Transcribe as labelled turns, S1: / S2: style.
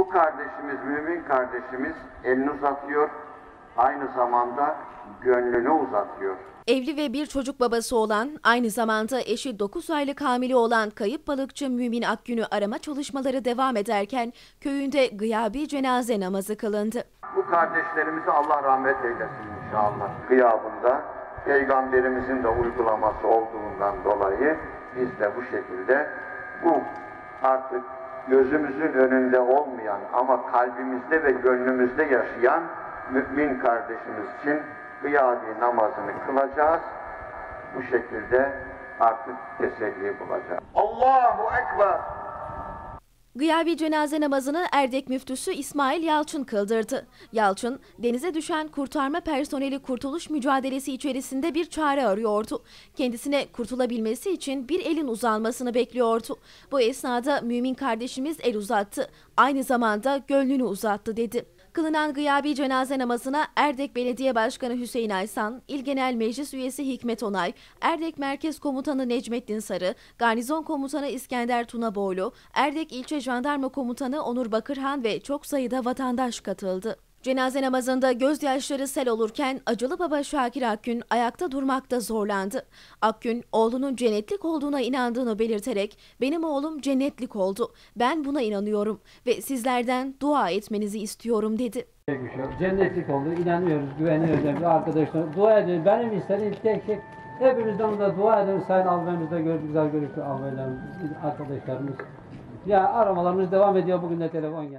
S1: Bu kardeşimiz, mümin kardeşimiz elini uzatıyor, aynı zamanda gönlünü uzatıyor.
S2: Evli ve bir çocuk babası olan, aynı zamanda eşi 9 aylık hamile olan kayıp balıkçı Mümin Akgün'ü arama çalışmaları devam ederken köyünde gıyabi cenaze namazı kılındı.
S1: Bu kardeşlerimize Allah rahmet eylesin inşallah. Gıyabında Peygamberimizin de uygulaması olduğundan dolayı biz de bu şekilde bu artık gözümüzün önünde olmayan ama kalbimizde ve gönlümüzde yaşayan mümin kardeşimiz için gıyabi namazını kılacağız. Bu şekilde artık teselli bulacağız. Allahu Ekber.
S2: Gıyabi cenaze namazını Erdek müftüsü İsmail Yalçın kıldırdı. Yalçın, denize düşen kurtarma personeli kurtuluş mücadelesi içerisinde bir çare arıyordu. Kendisine kurtulabilmesi için bir elin uzanmasını bekliyordu. Bu esnada mümin kardeşimiz el uzattı. Aynı zamanda gönlünü uzattı dedi. Kılınan gıyabi cenaze namazına Erdek Belediye Başkanı Hüseyin Aysan, İl Genel Meclis Üyesi Hikmet Onay, Erdek Merkez Komutanı Necmettin Sarı, Garnizon Komutanı İskender Tunaboğlu, Erdek İlçe Jandarma Komutanı Onur Bakırhan ve çok sayıda vatandaş katıldı. Cenaze namazında gözyaşları sel olurken acılı baba Şakir Akgün ayakta durmakta zorlandı. Akgün oğlunun cennetlik olduğuna inandığını belirterek benim oğlum cennetlik oldu. Ben buna inanıyorum ve sizlerden dua etmenizi istiyorum dedi.
S3: Tek. Cennetlik oldu. İnanıyoruz, güveniyoruz. Arkadaşlar dua ediyoruz. Benim istediğim tek şey hepimizden de dua ediyoruz. Sayın albemimizde gördük, güzel görüşlü albaylarımız, arkadaşlarımız. Ya aramalarımız devam ediyor. Bugün de telefon geldi.